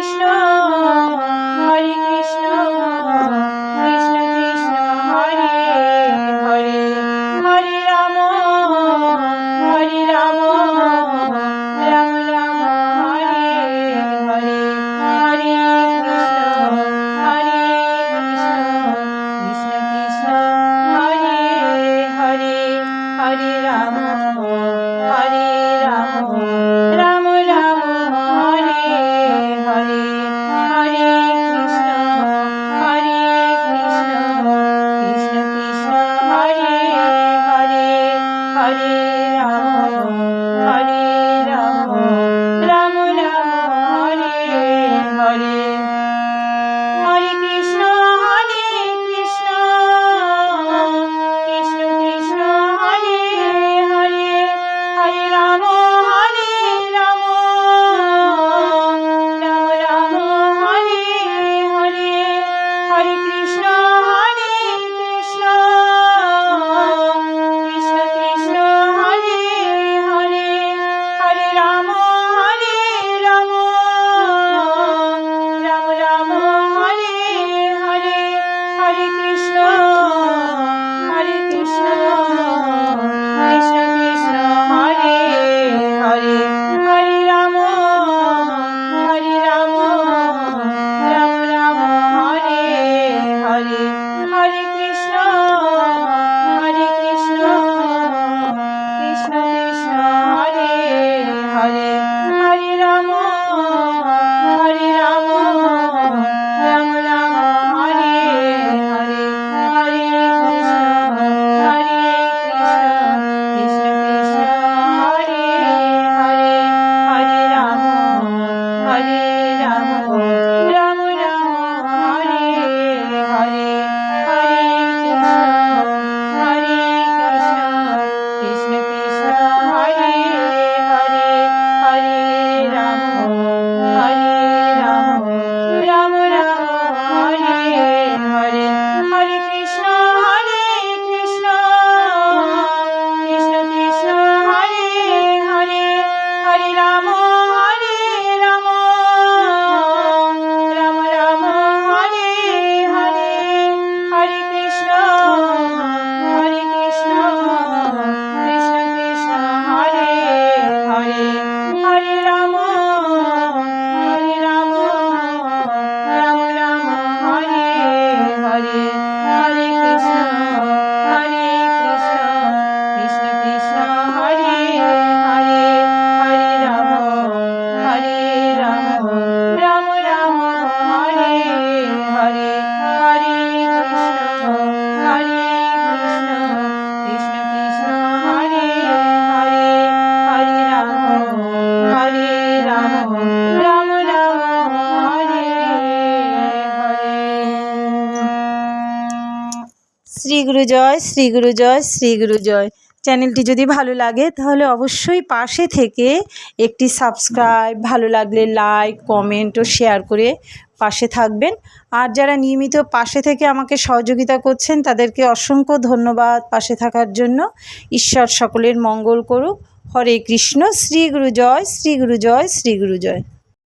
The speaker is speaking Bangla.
No. শ্রী গুরু জয় শ্রী গুরু জয় শ্রী গুরু জয় চ্যানেলটি যদি ভালো লাগে, তাহলে অবশ্যই পাশে থেকে একটি সাবস্ক্রাইব, ভালো লাগলে লাইক, কমেন্ট ও শেয়ার করে পাশে থাকবেন। আর যারা নিয়মিত পাশে থেকে আমাকে সহযোগিতা করছেন, তাদেরকে অসংখ্য ধন্যবাদ পাশে থাকার জন্য। ঈশ্বর সকলের মঙ্গল করুক। হরে কৃষ্ণ শ্রী গুরু জয় শ্রী গুরু জয় শ্রী গুরু জয়